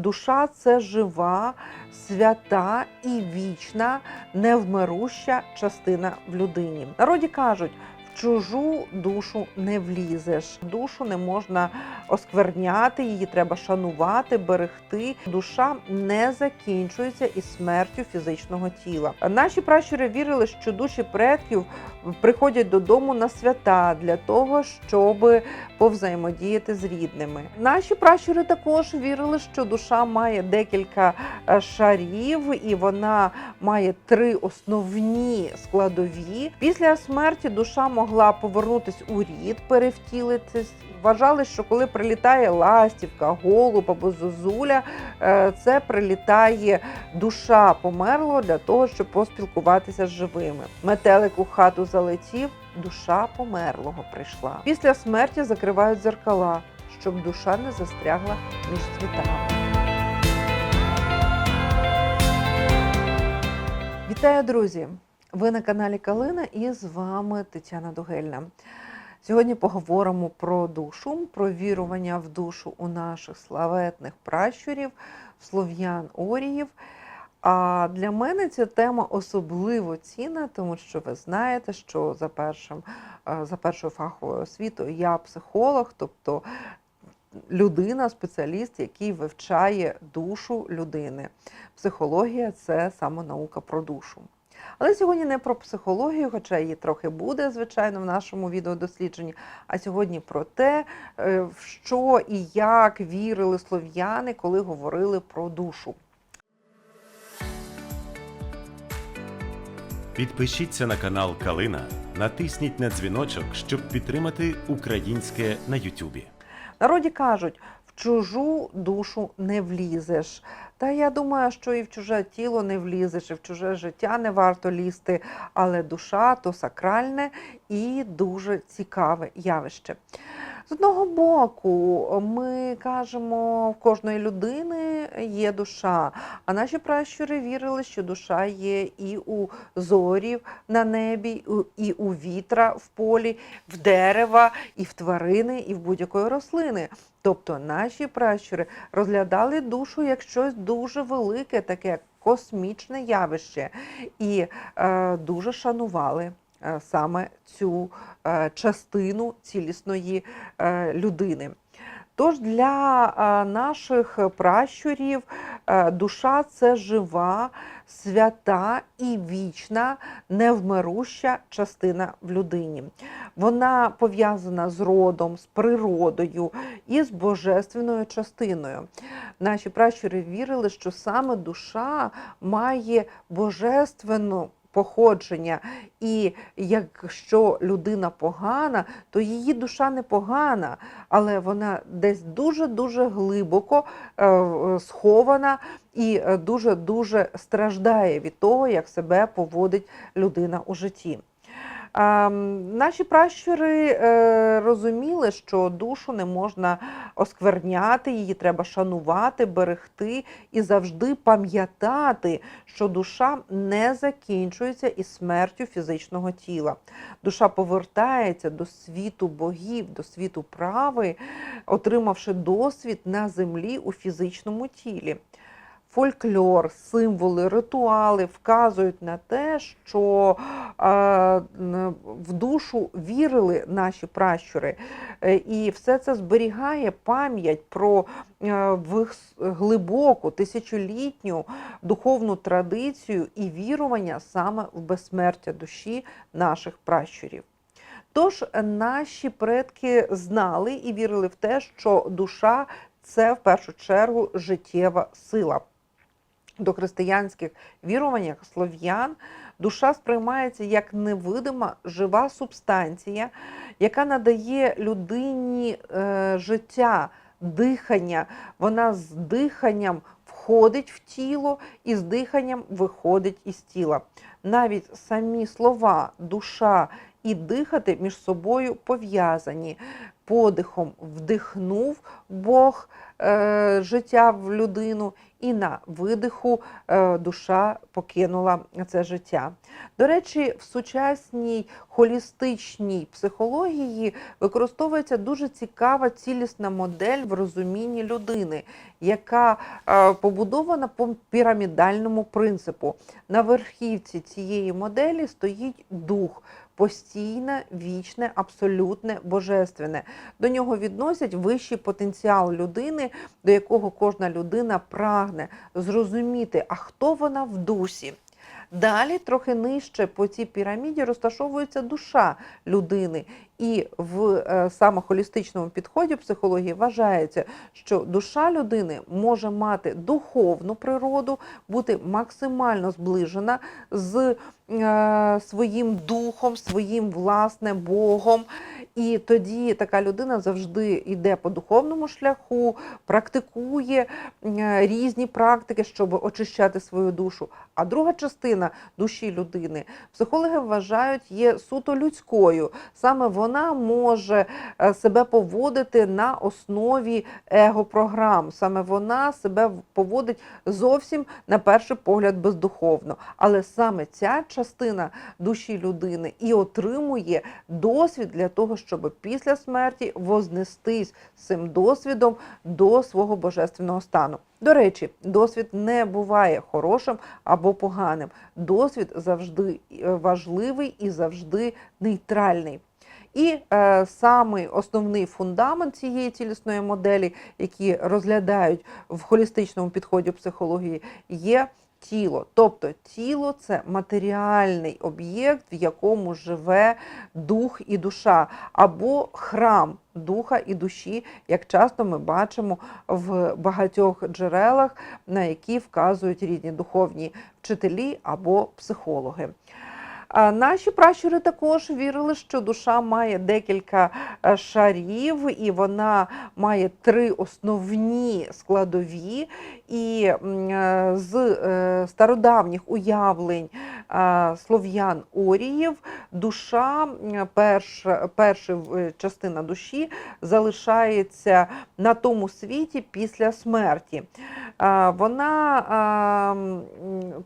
Душа це жива, свята і вічна, невмируща частина в людині. Народі кажуть. Чужу душу не влізеш. Душу не можна оскверняти, її треба шанувати, берегти. Душа не закінчується із смертю фізичного тіла. Наші пращури вірили, що душі предків приходять додому на свята для того, щоб повзаємодіяти з рідними. Наші пращури також вірили, що душа має декілька е, шарів, і вона має три основні складові. Після смерті душа могла повернутись у рід, перевтілитись. Вважали, що коли прилітає ластівка, голуб або зозуля, е, це прилітає душа померлого для того, щоб поспілкуватися з живими. Метелик у хату залетів, душа померлого прийшла. Після смерті закривають зеркала, щоб душа не застрягла між світами. Вітаю, друзі! Ви на каналі Калина і з вами Тетяна Дугельна. Сьогодні поговоримо про душу, про вірування в душу у наших славетних пращурів, слов'ян Оріїв. А для мене ця тема особливо цінна, тому що ви знаєте, що за першим е, за першою фаховою освітою я психолог, тобто людина, спеціаліст, який вивчає душу людини. Психологія це саме наука про душу. Але сьогодні не про психологію, хоча її трохи буде, звичайно, в нашому відеодослідженні. А сьогодні про те, е, в що і як вірили слов'яни, коли говорили про душу. Підпишіться на канал Калина, натисніть на дзвіночок, щоб підтримати українське на Ютубі. Народі кажуть, в чужу душу не влізеш. Та я думаю, що і в чуже тіло не влізеш, і в чуже життя не варто лізти, але душа то сакральне і дуже цікаве явище. З одного боку, ми кажемо, в кожної людини є душа, а наші пращури вірили, що душа є і у зорів на небі, і у вітра в полі, в дерева, і в тварини, і в будь-якої рослини. Тобто наші пращури розглядали душу як щось дуже велике, таке космічне явище, і е, дуже шанували саме цю е, частину цілісної е, людини. Тож для е, наших пращурів е, душа це жива, свята і вічна, невмируща частина в людині. Вона пов'язана з родом, з природою і з божественною частиною. Наші пращури вірили, що саме душа має божественну походження, і якщо людина погана, то її душа не погана, але вона десь дуже-дуже глибоко е, схована і дуже-дуже страждає від того, як себе поводить людина у житті. Наші пращури е, розуміли, що душу не можна оскверняти, її треба шанувати, берегти і завжди пам'ятати, що душа не закінчується із смертю фізичного тіла. Душа повертається до світу богів, до світу прави, отримавши досвід на землі у фізичному тілі. Фольклор, символи, ритуали вказують на те, що е, в душу вірили наші пращури, Е, і все це зберігає пам'ять про е, глибоку тисячолітню духовну традицію і вірування саме в безсмертя душі наших пращурів. Тож наші предки знали і вірили в те, що душа це в першу чергу життєва сила до християнських віруваннях слов'ян душа сприймається як невидима жива субстанція, яка надає людині е, життя, дихання. Вона з диханням входить в тіло і з диханням виходить із тіла. Навіть самі слова душа і дихати між собою пов'язані. Подихом вдихнув Бог життя в людину, і на видиху е, душа покинула це життя. До речі, в сучасній холістичній психології використовується дуже цікава цілісна модель в розумінні людини, яка е, побудована по пірамідальному принципу. На верхівці цієї моделі стоїть дух. Постійне, вічне, абсолютне, божественне. До нього відносять вищий потенціал людини, до якого кожна людина прагне зрозуміти, а хто вона в дусі. Далі, трохи нижче по цій піраміді, розташовується душа людини. І в е, саме холістичному підході психології вважається, що душа людини може мати духовну природу, бути максимально зближена з е, своїм духом, своїм власне Богом. І тоді така людина завжди йде по духовному шляху, практикує е, різні практики, щоб очищати свою душу. А друга частина душі людини психологи вважають є суто людською. Саме вона може е, себе поводити на основі его-програм. Саме вона себе поводить зовсім на перший погляд бездуховно. Але саме ця частина душі людини і отримує досвід для того, щоб після смерті вознестись цим досвідом до свого божественного стану. До речі, досвід не буває хорошим або поганим. Досвід завжди е, важливий і завжди нейтральний. І е, самий основний фундамент цієї цілісної моделі, які розглядають в холістичному підході психології, є тіло. Тобто тіло це матеріальний об'єкт, в якому живе дух і душа, або храм духа і душі, як часто ми бачимо в багатьох джерелах, на які вказують різні духовні вчителі або психологи. Наші пращури також вірили, що душа має декілька е, шарів, і вона має три основні складові. І е, з е, стародавніх уявлень слов'ян Оріїв душа, перша, перша частина душі залишається на тому світі після смерті. Вона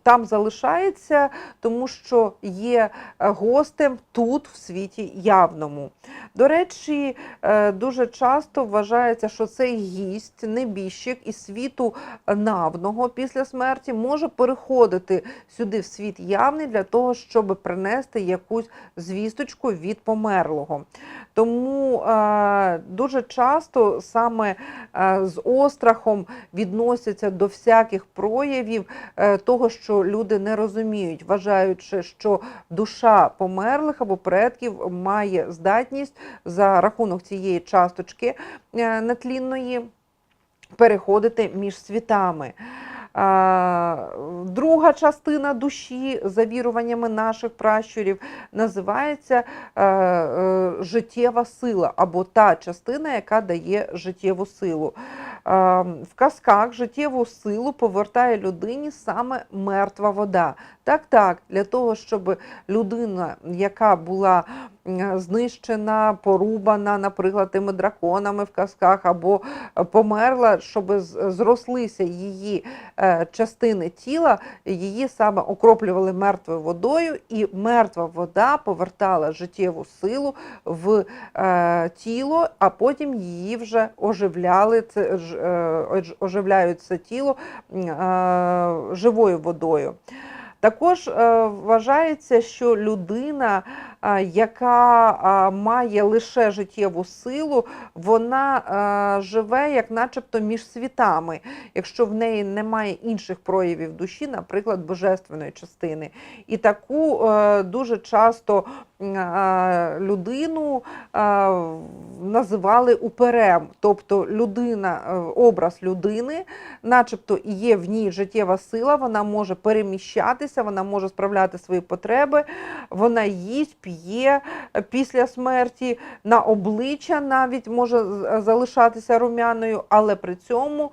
там залишається, тому що є е, гостем тут, в світі явному. До речі, е, дуже часто вважається, що цей гість, небіжчик із світу навного після смерті може переходити сюди в світ явний для того, щоб принести якусь звісточку від померлого. Тому е, дуже часто саме з острахом відносяться до всяких проявів е, того, що люди не розуміють, вважаючи, що душа померлих або предків має здатність за рахунок цієї часточки е, нетлінної переходити між світами. А, Друга частина душі, за віруваннями наших пращурів, називається е, е, життєва сила або та частина, яка дає життєву силу. Е, В казках життєву силу повертає людині саме мертва вода. Так, так, для того, щоб людина, яка була знищена, порубана, наприклад, тими драконами в казках, або е, померла, щоб зрослися її е, частини тіла, її саме окроплювали мертвою водою, і мертва вода повертала життєву силу в е, тіло, а потім її вже оживляли, це, е, оживляють це тіло е, живою водою. Також е, вважається, що людина, е, яка має лише життєву силу, вона живе як начебто між світами, якщо в неї немає інших проявів душі, наприклад, божественної частини. І таку е, дуже часто людину називали уперем, тобто людина, е, образ людини, начебто є в ній життєва сила, вона може переміщатися, вона може справляти свої потреби, вона їсть, п'є після смерті, на обличчя навіть може залишатися румяною, але при цьому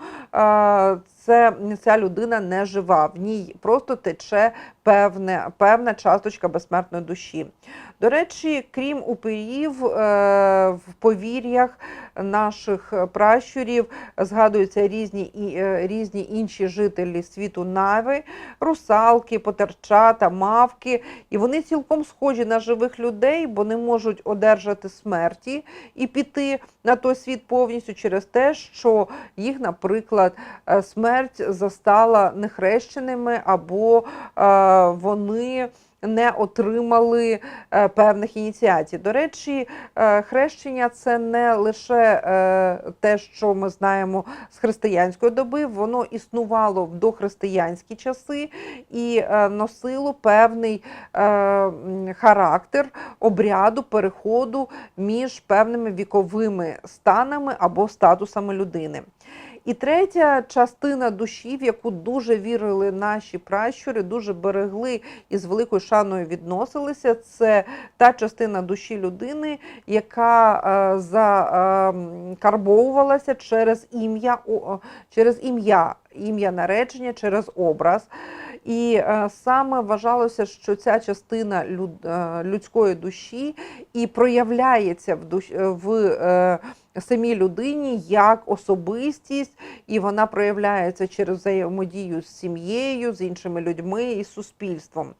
це ця людина не жива, в ній просто тече певне, певна часточка безсмертної душі. До речі, крім упирів, е, в повір'ях наших пращурів згадуються різні, е, різні інші жителі світу Нави, русалки, потерчата, мавки. І вони цілком схожі на живих людей, бо не можуть одержати смерті і піти на той світ повністю через те, що їх, наприклад, е, смерть застала нехрещеними або е, вони не отримали е, певних ініціацій. До речі, е, хрещення це не лише те, що ми знаємо з християнської доби, воно існувало в дохристиянські часи і носило певний характер обряду переходу між певними віковими станами або статусами людини. І третя частина душі, в яку дуже вірили наші пращури, дуже берегли і з великою шаною відносилися, це та частина душі людини, яка е, закарбовувалася через ім'я, через ім'я, ім'я наречення, через образ. І е, саме вважалося, що ця частина е, людської душі і проявляється в, душ, е, в самій людині як особистість, і вона проявляється через взаємодію з сім'єю, з іншими людьми і з суспільством.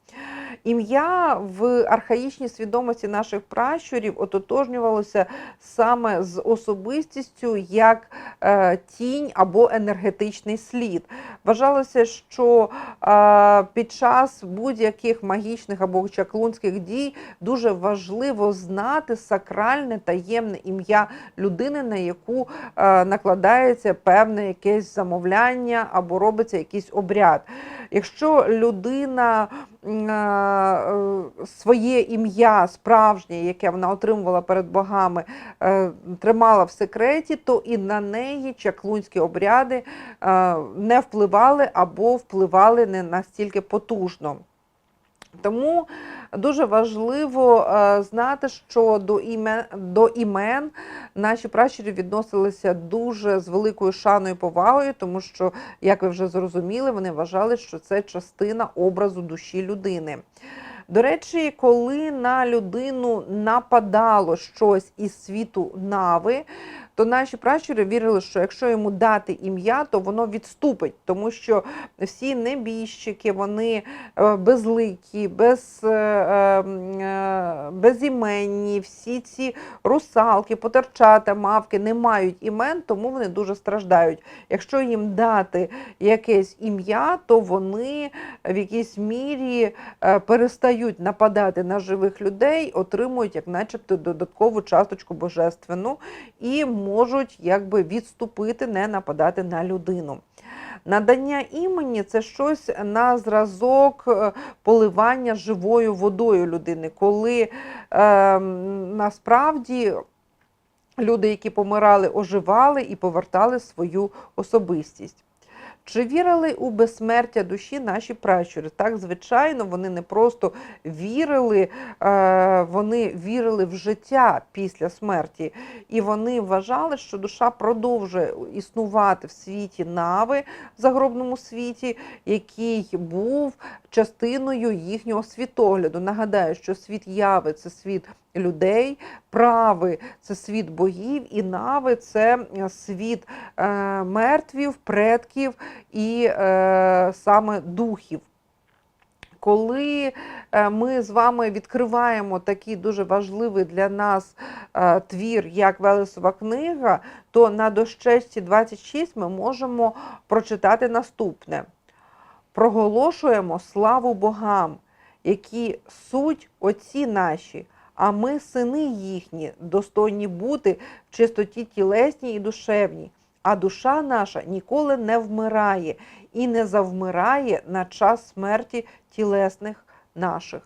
Ім'я в архаїчній свідомості наших пращурів ототожнювалося саме з особистістю як е, тінь або енергетичний слід. Вважалося, що е, під час будь-яких магічних або чаклунських дій дуже важливо знати сакральне таємне ім'я людини, на яку е, накладається певне якесь замовляння або робиться якийсь обряд. Якщо людина е, своє ім'я справжнє, яке вона отримувала перед богами, е, тримала в секреті, то і на неї чаклунські обряди е, не впливали або впливали не настільки потужно. Тому дуже важливо е, знати, що до імен, до імен наші пращурі відносилися дуже з великою шаною і повагою, тому що, як ви вже зрозуміли, вони вважали, що це частина образу душі людини. До речі, коли на людину нападало щось із світу нави, то наші пращури вірили, що якщо йому дати ім'я, то воно відступить, тому що всі небіжчики, вони е, безликі, без, е, ем, е, безіменні, всі ці русалки, потерчата, мавки не мають імен, тому вони дуже страждають. Якщо їм дати якесь ім'я, то вони в якійсь мірі перестають нападати на живих людей, отримують як начебто додаткову часточку божественну і можуть якби відступити, не нападати на людину. Надання імені це щось на зразок е, поливання живою водою людини, коли е, насправді люди, які помирали, оживали і повертали свою особистість. Чи вірили у безсмертя душі наші пращури? Так, звичайно, вони не просто вірили, е, вони вірили в життя після смерті, і вони вважали, що душа продовжує існувати в світі нави, в загробному світі, який був частиною їхнього світогляду. Нагадаю, що світ яви це світ людей, прави це світ богів, і нави це е, світ е, мертвів, предків і е, саме духів. Коли е, ми з вами відкриваємо такий дуже важливий для нас е, твір, як Велесова книга, то на дощечці 26 ми можемо прочитати наступне: проголошуємо славу богам, які суть отці наші, а ми сини їхні, достойні бути в чистоті тілесній і душевній. А душа наша ніколи не вмирає і не завмирає на час смерті тілесних наших.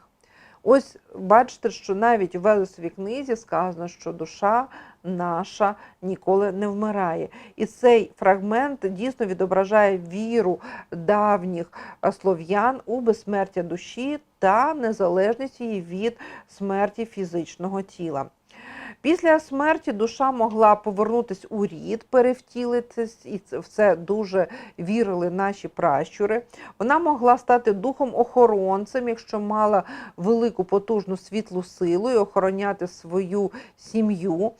Ось бачите, що навіть в Велесовій книзі сказано, що душа наша ніколи не вмирає. І цей фрагмент дійсно відображає віру давніх е, слов'ян у безсмертя душі та незалежність її від смерті фізичного тіла. Після смерті душа могла повернутися у рід, перевтілитись, і в це дуже вірили наші пращури. Вона могла стати духом-охоронцем, якщо мала велику потужну світлу силу і охороняти свою сім'ю.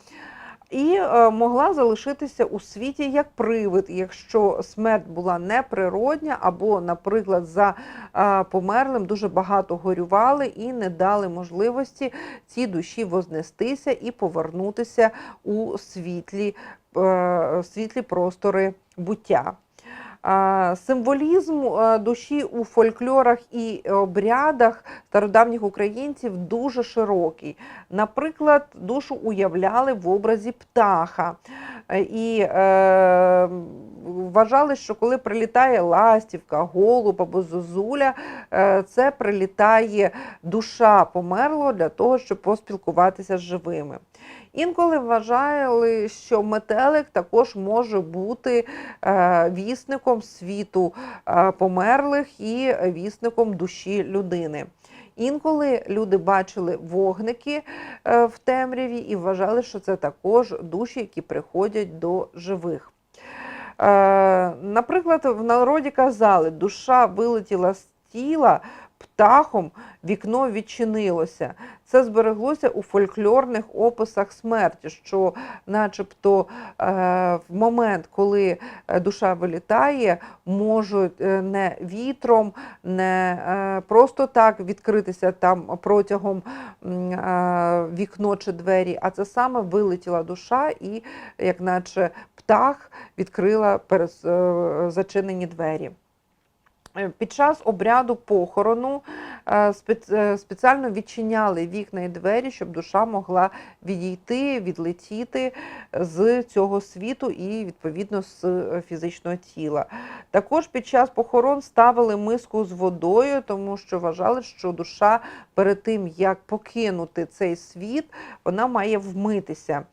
І е, могла залишитися у світі як привид, якщо смерть була неприродня, або, наприклад, за е, померлим дуже багато горювали і не дали можливості цій душі вознестися і повернутися у світлі, е, світлі простори буття. Символізм е, душі у фольклорах і обрядах стародавніх українців дуже широкий. Наприклад, душу уявляли в образі птаха. Е, І е, вважали, що коли прилітає ластівка, голуб або зозуля, е, це прилітає душа померлого для того, щоб поспілкуватися з живими. Інколи вважали, що метелик також може бути е, вісником світу е, померлих і вісником душі людини. Інколи люди бачили вогники е, в темряві і вважали, що це також душі, які приходять до живих. Наприклад, в народі казали, душа вилетіла з тіла птахом, вікно відчинилося. Це збереглося у фольклорних описах смерті, що, начебто, е, в момент, коли е, душа вилітає, можуть е, не вітром, не просто так відкритися там протягом вікно чи двері, а це саме вилетіла душа, і, як наче птах, відкрила е, зачинені двері. Е, Під час обряду похорону е, е, спеціально відчиняли вікна і двері, щоб душа могла відійти, відлетіти з цього світу і відповідно з фізичного тіла. Також під час похорон ставили миску з водою, тому що вважали, що душа перед тим як покинути цей світ, вона має вмитися.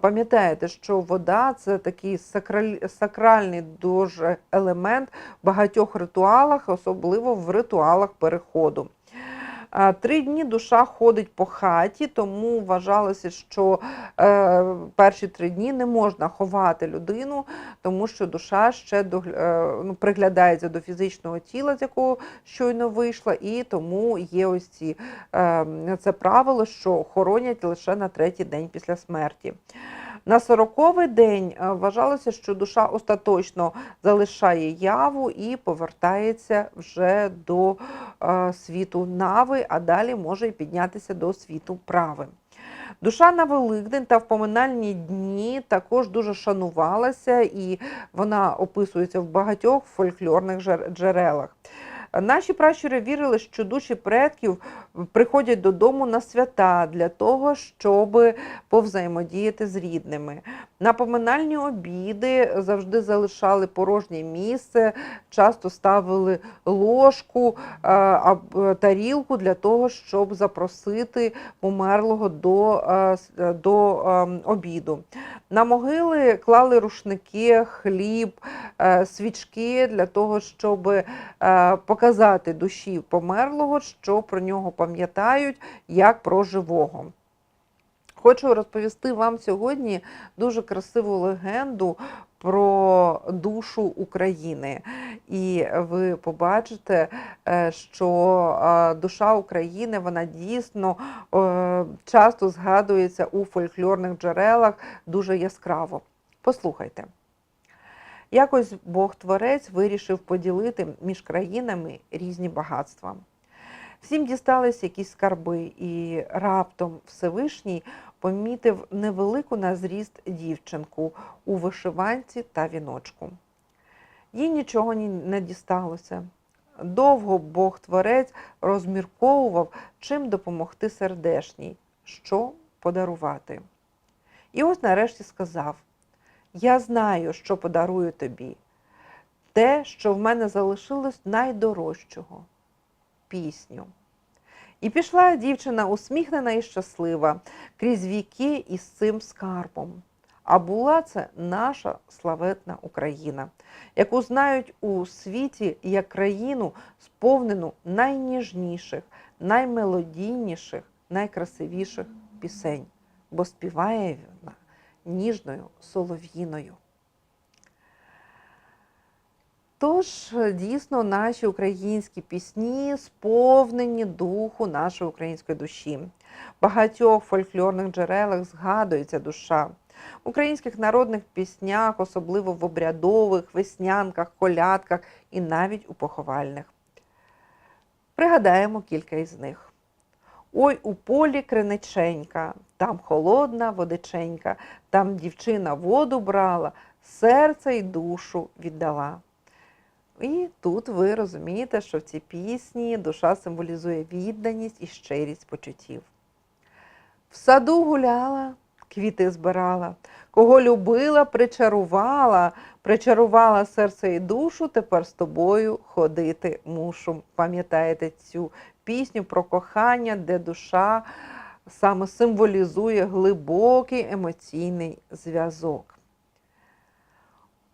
Пам'ятаєте, що вода це такий сакраль- сакральний дуже елемент багатьох ритуалах, особливо в ритуалах переходу. Три дні душа ходить по хаті, тому вважалося, що е, перші три дні не можна ховати людину, тому що душа ще догля- е, ну, приглядається до фізичного тіла, з якого щойно вийшла, і тому є ось ці, е, це правило, що хоронять лише на третій день після смерті. На сороковий день е, вважалося, що душа остаточно залишає яву і повертається вже до е, світу нави, а далі може й піднятися до світу прави. Душа на Великдень та в поминальні дні також дуже шанувалася, і вона описується в багатьох фольклорних джерелах. Наші пращури вірили, що душі предків приходять додому на свята для того, щоб повзаємодіяти з рідними. На поминальні обіди завжди залишали порожнє місце, часто ставили ложку е, тарілку для того, щоб запросити померлого до, е, е, до обіду. На могили клали рушники, хліб, свічки для того, щоб е, показати душі померлого, що про нього пам'ятають як про живого. Хочу розповісти вам сьогодні дуже красиву легенду про душу України. І ви побачите, е, що е, душа України вона дійсно е, часто згадується у фольклорних джерелах дуже яскраво. Послухайте. Якось Бог-творець вирішив поділити між країнами різні багатства. Всім дістались якісь скарби, і раптом Всевишній помітив невелику на зріст дівчинку у вишиванці та віночку. Їй нічого не дісталося. Довго Бог-творець розмірковував, чим допомогти сердешній, що подарувати. І ось нарешті сказав: Я знаю, що подарую тобі. Те, що в мене залишилось найдорожчого пісню. І пішла дівчина усміхнена і щаслива крізь віки із цим скарбом. А була це наша славетна Україна, яку знають у світі як країну, сповнену найніжніших, наймелодійніших, найкрасивіших пісень. бо співає вона ніжною солов'їною. Тож, дійсно, наші українські пісні сповнені духу нашої української душі. В багатьох фольклорних джерелах згадується душа. В українських народних піснях, особливо в обрядових, веснянках, колядках і навіть у поховальних. Пригадаємо кілька із них. Ой, у полі криниченька, там холодна водиченька, там дівчина воду брала, серце й душу віддала. І тут ви розумієте, що в цій пісні душа символізує відданість і щирість почуттів. В саду гуляла, квіти збирала, кого любила, причарувала, причарувала серце і душу, тепер з тобою ходити мушу. Пам'ятаєте цю пісню про кохання, де душа саме символізує глибокий емоційний зв'язок.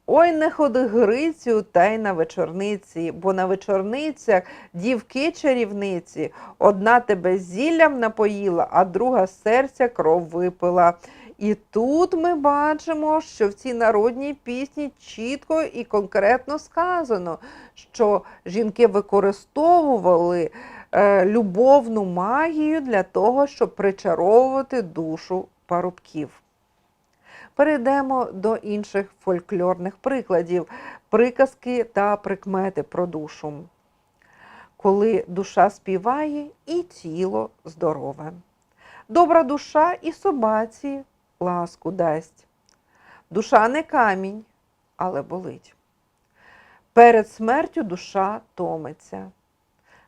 Ой, не ходи Грицю, та й на вечорниці, бо на вечорницях дівки чарівниці, одна тебе зіллям напоїла, а друга серця кров випила. І тут ми бачимо, що в цій народній пісні чітко і конкретно сказано, що жінки використовували любовну магію для того, щоб причаровувати душу парубків. Перейдемо до інших фольклорних прикладів, приказки та прикмети про душу. Коли душа співає і тіло здорове. Добра душа і собаці ласку дасть. Душа не камінь, але болить. Перед смертю душа томиться.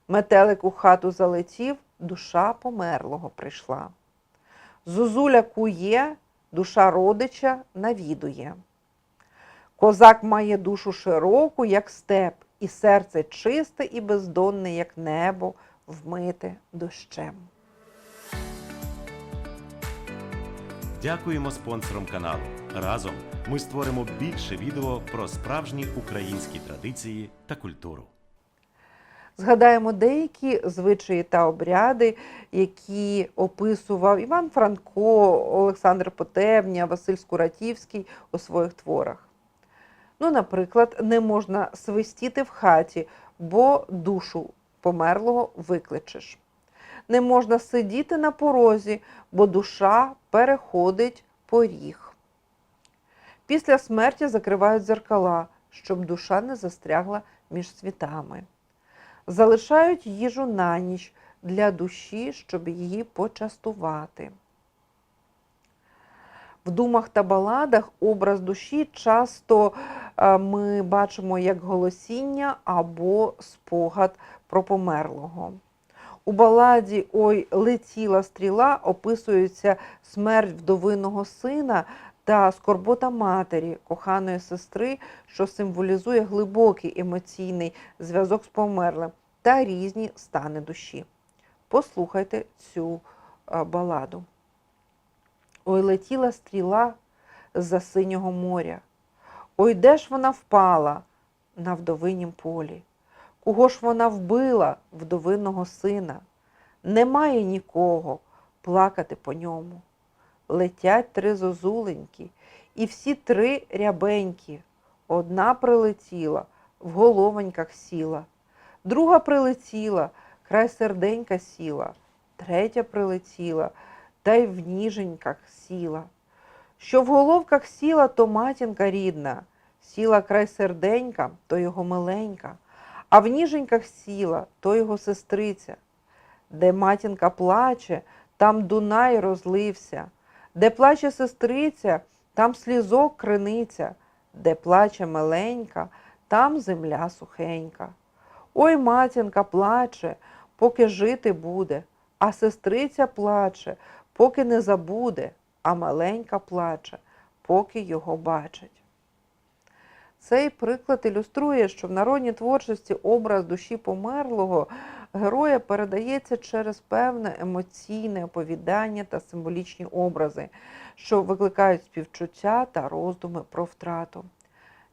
Метелик у хату залетів, душа померлого прийшла. Зозуля кує, душа родича навідує. Козак має душу широку, як степ, і серце чисте і бездонне, як небо, вмите дощем. Дякуємо спонсорам каналу. Разом ми створимо більше відео про справжні українські традиції та культуру. Згадаємо деякі звичаї та обряди, які описував Іван Франко, Олександр Потебня, Василь Скуратівський у своїх творах. Ну, наприклад, не можна свистіти в хаті, бо душу померлого викличеш. Не можна сидіти на порозі, бо душа переходить поріг. Після смерті закривають дзеркала, щоб душа не застрягла між світами. Залишають їжу на ніч для душі, щоб її почастувати. В думах та баладах образ душі часто е, ми бачимо як голосіння або спогад про померлого. У баладі Ой летіла стріла описується смерть вдовиного сина та скорбота матері, коханої сестри, що символізує глибокий емоційний зв'язок з померлим та різні стани душі. Послухайте цю е, баладу. Ой летіла стріла з-за синього моря. Ой, де ж вона впала на вдовинім полі? Кого ж вона вбила вдовиного сина? Немає нікого плакати по ньому. Летять три зозуленькі, і всі три рябенькі. Одна прилетіла, в головоньках сіла, друга прилетіла, край серденька сіла, третя прилетіла, та й в ніженьках сіла. Що в головках сіла, то матінка рідна, сіла край серденька, то його миленька, а в ніженьках сіла, то його сестриця. Де матінка плаче, там Дунай розлився, де плаче сестриця, там слізок криниця, де плаче миленька, там земля сухенька. Ой, матінка плаче, поки жити буде, а сестриця плаче, поки не забуде, а маленька плаче, поки його бачить. Цей приклад ілюструє, що в народній творчості образ душі померлого героя передається через певне емоційне оповідання та символічні образи, що викликають співчуття та роздуми про втрату.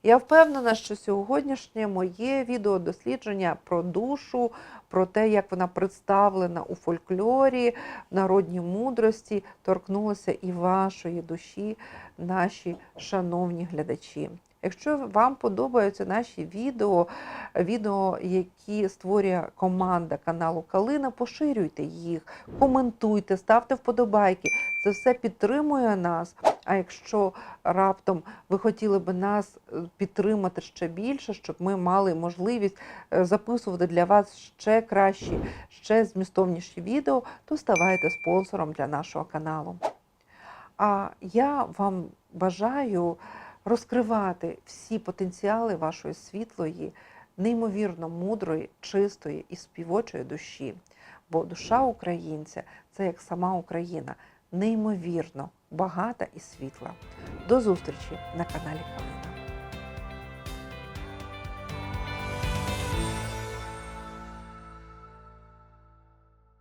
Я впевнена, що сьогоднішнє моє відеодослідження про душу, про те, як вона представлена у фольклорі, народній мудрості, торкнулося і вашої душі, наші шановні глядачі. Якщо вам подобаються наші відео, відео, які створює команда каналу Калина, поширюйте їх, коментуйте, ставте вподобайки. Це все підтримує нас. А якщо раптом ви хотіли би нас е, підтримати ще більше, щоб ми мали можливість е, записувати для вас ще кращі, ще змістовніші відео, то ставайте спонсором для нашого каналу. А я вам бажаю розкривати всі потенціали вашої світлої, неймовірно мудрої, чистої і співочої душі. Бо душа українця це як сама Україна, неймовірно багата і світла. До зустрічі на каналі Калина.